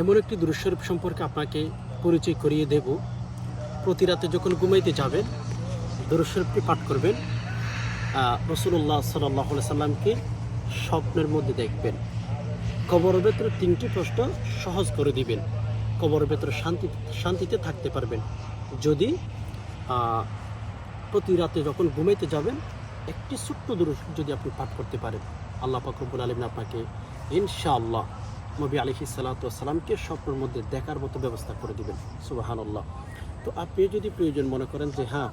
এমন একটি দুরুস্বরূপ সম্পর্কে আপনাকে পরিচয় করিয়ে দেব। প্রতি রাতে যখন ঘুমাইতে যাবেন দুরুস্বরূপটি পাঠ করবেন রসুল্লাহ সাল্লাহ সাল্লামকে স্বপ্নের মধ্যে দেখবেন। কবরের ভেতরে তিনটি প্রশ্ন সহজ করে দিবেন। কবরের ভেতরে শান্তি, শান্তিতে থাকতে পারবেন। যদি প্রতি রাতে যখন ঘুমাইতে যাবেন, একটি ছোট্ট দুরুস যদি আপনি পাঠ করতে পারেন, আল্লাহ পাকরবুল আলমিন আপনাকে ইনশাআল্লাহ নবী আলহি সালাতামকে স্বপ্নের মধ্যে দেখার মতো ব্যবস্থা করে দিবেন। সুবাহান আল্লাহ তো আপনি যদি প্রয়োজন মনে করেন যে হ্যাঁ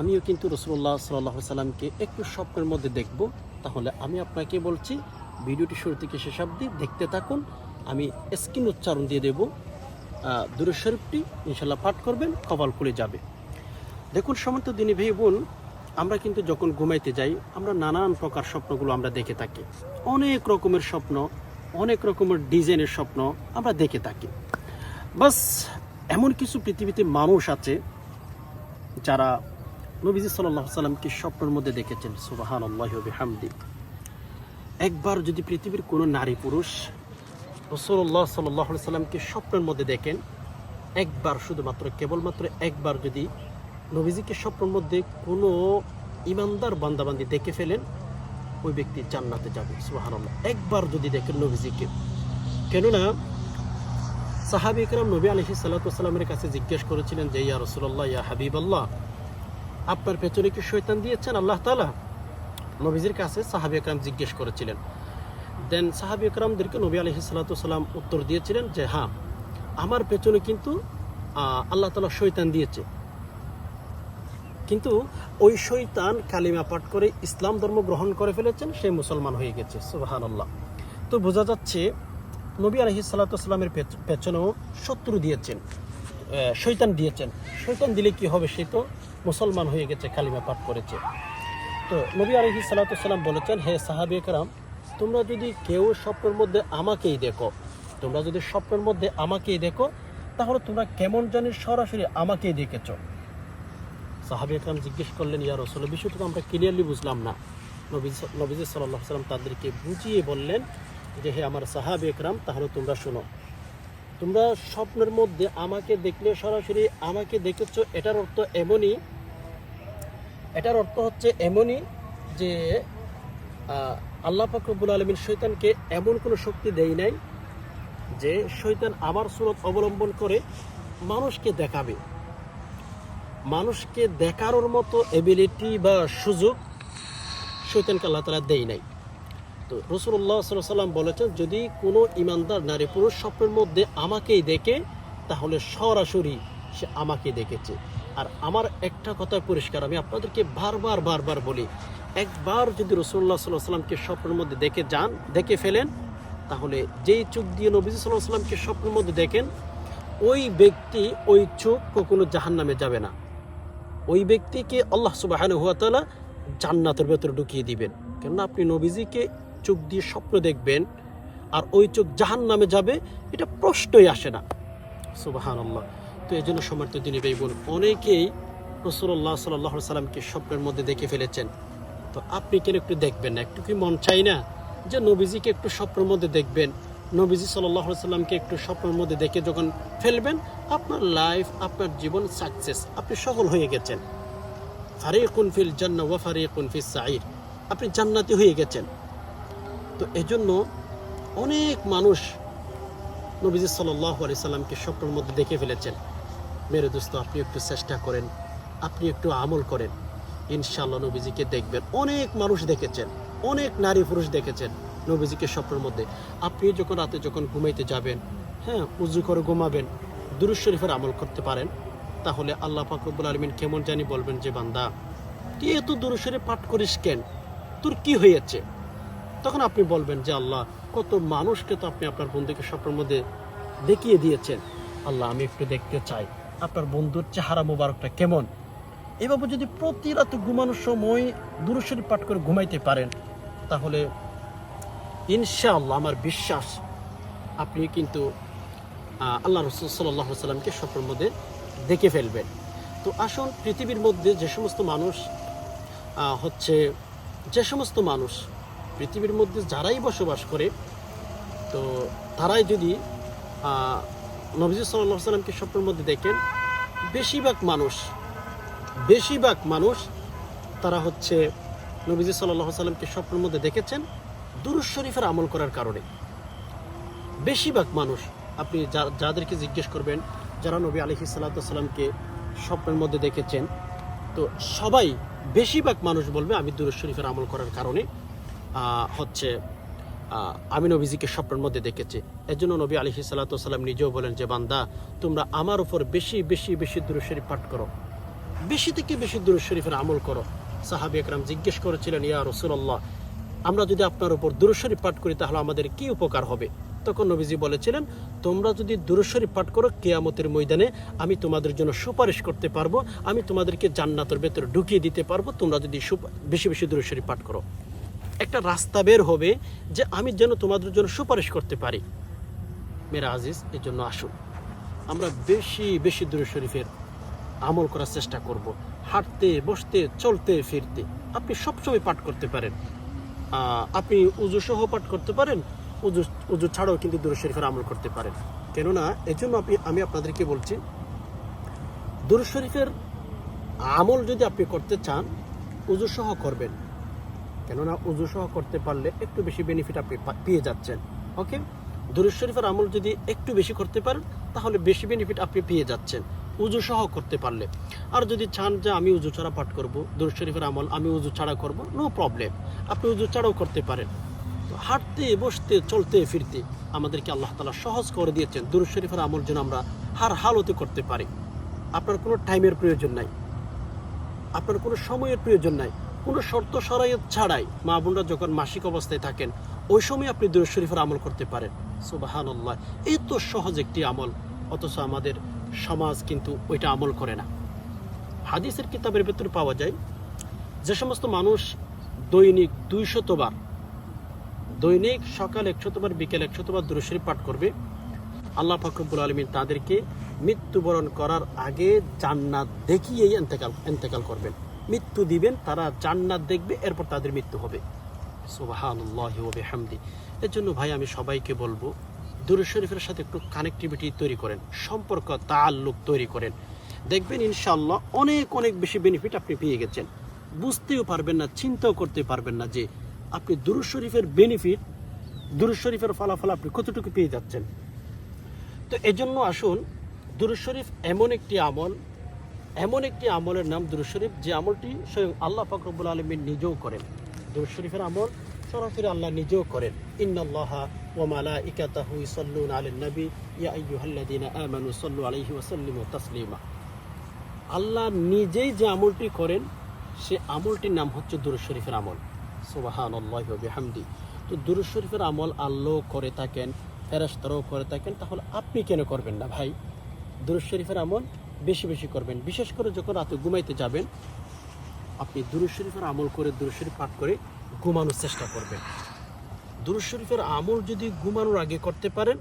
আমিও কিন্তু রসুল্লাহ সাল্লাহ সাল্লামকে একটু স্বপ্নের মধ্যে দেখব, তাহলে আমি আপনাকে বলছি, ভিডিওটি শুরু থেকে শেষ অবধি দেখতে থাকুন। আমি স্ক্রিন উচ্চারণ দিয়ে দেব দূরের ইনশাল্লাহ পাঠ করবেন, কপাল খুলে যাবে। দেখুন, সমস্ত দিনী ভাই বোন, আমরা কিন্তু যখন ঘুমাইতে যাই, আমরা নানান প্রকার স্বপ্নগুলো আমরা দেখে থাকি। অনেক রকমের স্বপ্ন অনেক রকমের ডিজাইনের স্বপ্ন আমরা দেখে থাকি। বাস, এমন কিছু পৃথিবীতে মানুষ আছে যারা নবীজি সাল্লাহ সাল্লামকে স্বপ্নের মধ্যে দেখেছেন সুবাহান আল্লাহ হামদি একবার যদি পৃথিবীর কোনো নারী পুরুষ রসুল্লাহ সাল্লাহ সাল্লামকে স্বপ্নের মধ্যে দেখেন, একবার শুধুমাত্র, কেবলমাত্র একবার যদি নবীজিকে স্বপ্নের মধ্যে কোনো ইমানদার বান্দাবান্দি দেখে ফেলেন ওই ব্যক্তি জান্নাতে যাবে, সুবহানাল্লাহ। একবার যদি দেখেন নবীজিকে কেননা, সাহাবি ইকরাম নবী আলহি সাল্লাতামের কাছে জিজ্ঞেস করেছিলেন যে, ইয়া রসুল্লাহ ইয়া হাবিব আল্লাহ আপনার পেছনে কি শৈতান দিয়েছেন আল্লাহ তালা নবীজির কাছে সাহাবি ইকরাম জিজ্ঞেস করেছিলেন। দেন সাহাবি একরামদেরকে নবী আলহি সাল্লাতাম উত্তর দিয়েছিলেন যে হ্যাঁ আমার পেছনে কিন্তু আল্লাহ তালা শৈতান দিয়েছে। কিন্তু ওই শৈতান কালিমা পাঠ করে ইসলাম ধর্ম গ্রহণ করে ফেলেছেন, সে মুসলমান হয়ে গেছে। সুবাহান আল্লাহ তো বোঝা যাচ্ছে, নবী আলহি সাল্লাতামের পেছনেও শত্রু দিয়েছেন শৈতান দিয়েছেন। শৈতান দিলে কি হবে সে তো মুসলমান হয়ে গেছে, কালিমা পাঠ করেছে। তো নবী আলহি সাল্লাতাম বলেছেন, হে সাহাবি একরাম, তোমরা যদি কেউ স্বপ্নের মধ্যে আমাকেই দেখো, তোমরা যদি স্বপ্নের মধ্যে আমাকেই দেখো, তাহলে তোমরা কেমন জানি সরাসরি আমাকেই দেখেছ। সাহাবি একরাম জিজ্ঞেস করলেন, ইয়া রসল বিষয়টা তো আমরা ক্লিয়ারলি বুঝলাম না। নবী নবীজ সাল্লাহ সাল্লাম তাদেরকে বুঝিয়ে বললেন যে, হে আমার সাহাবি একরাম তাহলে তোমরা শোনো। তোমরা স্বপ্নের মধ্যে আমাকে দেখলে সরাসরি আমাকে দেখেছ, এটার অর্থ এমনই, এটার অর্থ হচ্ছে এমনই যে আল্লাহ ফাকরবুল আলমিন শৈতানকে এমন কোনো শক্তি দেয় নাই যে শৈতান আমার সুরত অবলম্বন করে মানুষকে দেখাবে। মানুষকে দেখানোর মতো এবিলিটি বা সুযোগ শৈতানকে আল্লাহ তালা দেয় নাই। তো রসুল্লাহ সাল্লাম বলেছেন, যদি কোনো ইমানদার, নারী, পুরুষ স্বপ্নের মধ্যে আমাকেই দেখে, তাহলে সরাসরি সে আমাকে দেখেছে। আর আমার একটা কথা পরিষ্কার, আমি আপনাদেরকে বারবার বারবার বলি, একবার যদি রসুল্লাহ সাল্লাহ সাল্লামকে স্বপ্নের মধ্যে দেখে যান, দেখে ফেলেন, তাহলে যেই চোখ দিয়ে নবীজ সাল্লাহ সাল্লামকে স্বপ্নের মধ্যে দেখেন, ওই ব্যক্তি ওই চোখ কখনো জাহান নামে যাবে না। ওই ব্যক্তিকে আল্লাহ সুবাহ হুয়াতালা জান্নাতের ভেতরে ঢুকিয়ে দিবেন। কেননা আপনি নবীজিকে চোখ দিয়ে স্বপ্ন দেখবেন আর ওই চোখ জাহান নামে যাবে, এটা প্রশ্নই আসে না। সুবাহান আল্লাহ তো এই জন্য সমর্থ দিনী ভাই বোন অনেকেই রসুল্লাহ সাল্লাহ সাল্লামকে স্বপ্নের মধ্যে দেখে ফেলেছেন। তো আপনি কেন একটু দেখবেন না? একটু কি মন চাই না যে নবীজিকে একটু স্বপ্নের মধ্যে দেখবেন? নবীজি সাল্লাহ সাল্লামকে একটু স্বপ্নের মধ্যে দেখে যখন ফেলবেন আপনার লাইফ আপনার জীবন সাকসেস আপনি সফল হয়ে গেছেন। ফারিকুন ফিল জান্না ওয়া ফারিকুন ফিস সাইর আপনি জান্নাতি হয়ে গেছেন। তো এজন্য অনেক মানুষ নবীজি সাল্লাহ আলি সাল্লামকে স্বপ্নের মধ্যে দেখে ফেলেছেন। মেরে দোস্ত, আপনি একটু চেষ্টা করেন, আপনি একটু আমল করেন। ইনশাল্লাহ নবীজিকে দেখবেন। অনেক মানুষ দেখেছেন, অনেক নারী পুরুষ দেখেছেন নবীজিকে স্বপ্নের মধ্যে। আপনি যখন রাতে যখন ঘুমাইতে যাবেন হ্যাঁ উজু করে ঘুমাবেন দুরুজ শরীফের আমল করতে পারেন, তাহলে আল্লাহ ফাকরুল আলমিন কেমন জানি বলবেন যে, বান্দা, তুই এত দুরুজ শরীফ পাঠ করিস কেন? তোর কি হয়েছে? তখন আপনি বলবেন যে, আল্লাহ, কত মানুষকে তো আপনি আপনার বন্ধুকে স্বপ্নের মধ্যে দেখিয়ে দিয়েছেন। আল্লাহ, আমি একটু দেখতে চাই, আপনার বন্ধুর চেহারা মোবারকটা কেমন? এভাবে যদি প্রতি রাতে ঘুমানোর সময় দূরশরী পাঠ করে ঘুমাইতে পারেন, তাহলে ইনশাআল্লাহ, আমার বিশ্বাস, আপনি কিন্তু আল্লাহ রসুল সাল্লাহ সাল্লামকে স্বপ্নের মধ্যে দেখে ফেলবেন। তো আসুন, পৃথিবীর মধ্যে যে সমস্ত মানুষ হচ্ছে, যে সমস্ত মানুষ পৃথিবীর মধ্যে যারাই বসবাস করে, তো তারাই যদি নবীজি সাল্লাহ সাল্লামকে স্বপ্নের মধ্যে দেখেন, বেশিরভাগ মানুষ বেশিরভাগ মানুষ তারা হচ্ছে নবীজি সাল্লাহ সাল্লামকে স্বপ্নের মধ্যে দেখেছেন দুরুজ শরীফের আমল করার কারণে। বেশিরভাগ মানুষ আপনি যাদেরকে জিজ্ঞেস করবেন, যারা নবী আলহি সাল্লাতামকে স্বপ্নের মধ্যে দেখেছেন, তো সবাই বেশিরভাগ মানুষ বলবে, আমি দুরুজ শরীফের আমল করার কারণে হচ্ছে আমি নবীজিকে স্বপ্নের মধ্যে দেখেছি। এর জন্য নবী আলহি সাল্লাতাম নিজেও বলেন যে, বান্দা, তোমরা আমার উপর বেশি বেশি বেশি দুরুজ শরীফ পাঠ করো। বেশি থেকে বেশি দুরুজ শরীফের আমল করো। সাহাবি একরাম জিজ্ঞেস করেছিলেন, ইয়া রসুল্লাহ আমরা যদি আপনার উপর দুরুজ শরীফ পাঠ করি, তাহলে আমাদের কি উপকার হবে? তখন নবীজি বলেছিলেন, তোমরা যদি দুরুজ শরীফ পাঠ করো, কেয়ামতের ময়দানে আমি তোমাদের জন্য সুপারিশ করতে পারব, আমি তোমাদেরকে জান্নাতের ভেতরে ঢুকিয়ে দিতে পারব, তোমরা যদি বেশি বেশি দুরুজ শরীফ পাঠ করো। একটা রাস্তা বের হবে যে আমি যেন তোমাদের জন্য সুপারিশ করতে পারি। মেরা আজিজ, এর জন্য আসুন। আমরা বেশি বেশি দূরে শরীফের আমল করার চেষ্টা করব। হাঁটতে, বসতে, চলতে, ফিরতে। আপনি সবসময় পাঠ করতে পারেন। আপনি উজু সহ পাঠ করতে পারেন উজু উজু ছাড়াও কিন্তু দূরে শরীফের আমল করতে পারেন। কেননা এই জন্য আপনি, আমি আপনাদেরকে বলছি দূরে শরীফের আমল যদি আপনি করতে চান, উজু সহ করবেন। কেননা উজু সহ করতে পারলে একটু বেশি বেনিফিট আপনি পেয়ে যাচ্ছেন। ওকে দুরুজ শরীফের আমল যদি একটু বেশি করতে পারেন, তাহলে বেশি বেনিফিট আপনি পেয়ে যাচ্ছেন উজু সহ করতে পারলে। আর যদি চান যে আমি উজু ছাড়া পাঠ করব দুরুজ শরীফের আমল আমি উজু ছাড়া করব নো প্রবলেম আপনি উজু ছাড়াও করতে পারেন। হাঁটতে, বসতে, চলতে, ফিরতে আমাদেরকে আল্লাহ তালা সহজ করে দিয়েছেন। দুরুজ শরীফের আমল যেন আমরা হার হালতে করতে পারি। আপনার কোনো টাইমের প্রয়োজন নাই। আপনার কোনো সময়ের প্রয়োজন নাই। কোনো শর্ত সরাইয়ত ছাড়াই মা বোনরা যখন মাসিক অবস্থায় থাকেন, ওই সময় আপনি দুরুদ শরীফের আমল করতে পারেন। সুবাহান আল্লাহ এই তো সহজ একটি আমল। অথচ আমাদের সমাজ কিন্তু ওইটা আমল করে না। হাদিসের কিতাবের ভেতরে পাওয়া যায়, যে সমস্ত মানুষ দৈনিক দুইশতবার দৈনিক সকাল একশতবার, বিকেল একশতবার দুরুদ শরীফ পাঠ করবে। আল্লাহ ফাকরুল আলমিন তাদেরকে মৃত্যুবরণ করার আগে জান্নাত দেখিয়েই এন্তেকাল এন্তেকাল করবেন। মৃত্যু দিবেন, তারা জান্নাত দেখবে, এরপর তাদের মৃত্যু হবে। বিহামদি। এর জন্য ভাই, আমি সবাইকে বলব, দুরুদ শরীফের সাথে একটু কানেক্টিভিটি তৈরি করেন, সম্পর্ক তাল্লুক তৈরি করেন। দেখবেন ইনশাল্লাহ অনেক অনেক বেশি বেনিফিট আপনি পেয়ে গেছেন। বুঝতেও পারবেন না, চিন্তাও করতে পারবেন না যে আপনি দুরুদ শরীফের বেনিফিট দুরুদ শরীফের ফলাফল আপনি কতটুকু পেয়ে যাচ্ছেন? তো এজন্য আসুন, দুরুদ শরীফ এমন একটি আমল, এমন একটি আমলের নাম দুরুদ শরীফ, যে আমলটি স্বয়ং আল্লাহ ফাকরবুল আলমী নিজেও করেন। দুরুদ শরীফের আমল সরাসরি আল্লাহ নিজেও করেন। ইন্নাল্লাহা ওয়া মালাইকাতাহু ইসাল্লুনা আলান নবী, ইয়া আইয়ুহাল্লাযীনা আমানু সাল্লু আলাইহি ওয়াসাল্লিমু তাসলিমা। আল্লাহ নিজেই যে আমলটি করেন, সে আমলটির নাম হচ্ছে দুরুদ শরীফের আমল। সুবহানাল্লাহি ওয়া বিহামদি। তো দুরুদ শরীফের আমল আল্লাহ করে থাকেন, ফেরেশতারাও করে থাকেন, তাহলে আপনি কেন করবেন না ভাই? দুরুদ শরীফের আমল বেশি বেশি করবেন। বিশেষ করে যখন রাতে ঘুমাইতে যাবেন, আপনি দুরুদ শরীফের আমল করে, দুরুদ শরীফ পাঠ করে ঘুমানোর চেষ্টা করবেন। দুরুদ শরীফের আমল যদি ঘুমানোর আগে করতে পারেন,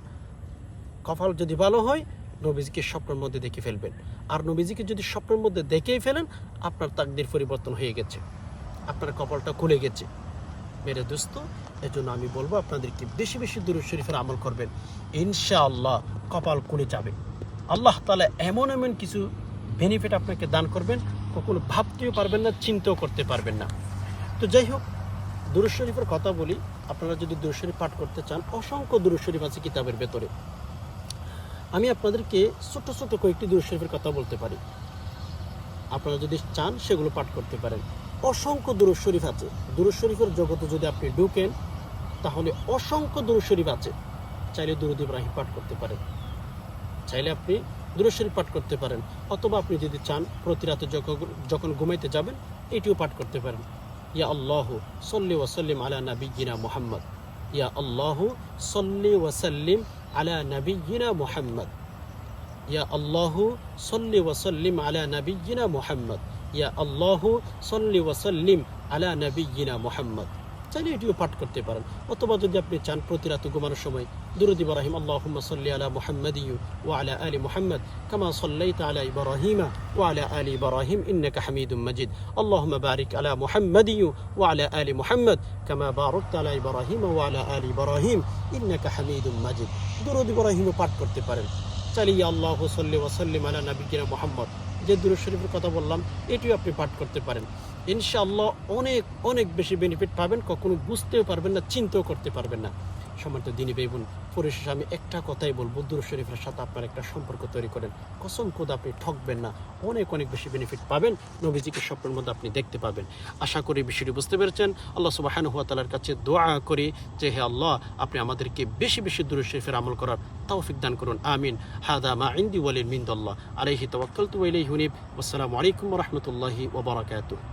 কপাল যদি ভালো হয়, নবীজিকে স্বপ্নের মধ্যে দেখে ফেলবেন। আর নবীজিকে যদি স্বপ্নের মধ্যে দেখেই ফেলেন, আপনার তাকদির পরিবর্তন হয়ে গেছে। আপনার কপালটা খুলে গেছে। মেরে দোস্ত, এজন্য আমি বলব আপনাদেরকে বেশি বেশি দুরুদ শরীফের আমল করবেন। ইনশাআল্লাহ কপাল খুলে যাবে। আল্লাহ তালা এমন এমন কিছু বেনিফিট আপনাকে দান করবেন, কখনো ভাবতেও পারবেন না, চিন্তাও করতে পারবেন না। তো যাই হোক, দুরুদ শরীফের কথা বলি, আপনারা যদি দুরুদ শরীফ পাঠ করতে চান, অসংখ্য দুরুদ শরীফ আছে কিতাবের ভেতরে। আমি আপনাদেরকে ছোট ছোট কয়েকটি দুরুদ শরীফের কথা বলতে পারি। আপনারা যদি চান, সেগুলো পাঠ করতে পারেন। অসংখ্য দুরুদ শরীফ আছে। দুরুদ শরীফের জগতে যদি আপনি ঢুকেন, তাহলে অসংখ্য দুরুদ শরীফ আছে। চাইলে দুরুদ ইব্রাহিম পাঠ করতে পারেন। চাইলে আপনি দুরুদ শরীফ পাঠ করতে পারেন। অথবা আপনি যদি চান, প্রতি রাতে যখন ঘুমাইতে যাবেন, এটিও পাঠ করতে পারেন। ইয়া আল্লাহ সল্লি ওয়াসাল্লিম আলা নাবিগিনা মোহাম্মদ। ইয়া আল্লাহ সল্লি ওয়াসাল্লিম আলা নাবিগিনা মোহাম্মদ। ইয়া আল্লাহ সল্লি ওয়াসাল্লিম আলা নাবিগিনা মোহাম্মদ। ইয়া আল্লাহ সল্লি ওয়াসাল্লিম আলা নাবিগিনা মোহাম্মদ। চাইলে এটিও পাঠ করতে পারেন। অথবা যদি আপনি চান প্রতি রাতে সময়, দুরুদ ইব্রাহিম, আল্লাহুম্মা সাল্লি আলা মুহাম্মাদিয়্যু ওয়া আলা আলি মুহাম্মাদ, কামা সাল্লাইতা আলা ইব্রাহিমা ওয়া আলা ইব্রাহিম, ইন্নাকা হামিদুম মাজিদ। আল্লাহুম্মা বারিক আলা মুহাম্মাদিয়্যু ওয়া আলা আলি মুহাম্মাদ, কামা বারাকতা আলা ইব্রাহিম ওয়া আলা ইব্রাহিম, ইন্নাকা হামিদুম মাজিদ। দুরুদ পাঠ করতে পারেন। চালিয়ে আল্লাহ সাল্লি ওয়াসাল্লিম আলা নবিকিনা মোহাম্মদ যে দূর শরীফের কথা বললাম, এটিও আপনি পাঠ করতে পারেন। ইনশাআল্লাহ অনেক অনেক বেশি বেনিফিট পাবেন, কখনো বুঝতেও পারবেন না, চিন্তাও করতে পারবেন না। সম্মানিত দিনী বেবুন পরিশেষে আমি একটা কথাই বলব দুরুদ শরীফের সাথে আপনার একটা সম্পর্ক তৈরি করেন। কসম খোদ আপনি ঠকবেন না, অনেক অনেক বেশি বেনিফিট পাবেন, নবীজিকে স্বপ্নের মধ্যে আপনি দেখতে পাবেন। আশা করি বিষয়টি বুঝতে পেরেছেন। আল্লাহ সুবাহান হুয়া তালার কাছে দোয়া করি যে হে আল্লাহ, আপনি আমাদেরকে বেশি বেশি দুরুদ শরীফের আমল করার তৌফিক দান করুন। আমিন। হাদা মা ইন্দি ওয়ালিল মিন্দাল্লাহ। আলাইহি তাওয়াক্কালতু ওয়া ইলাইহি হুনিব আসসালামু আলাইকুম রাহমাতুল্লাহি বারাকাতুহু।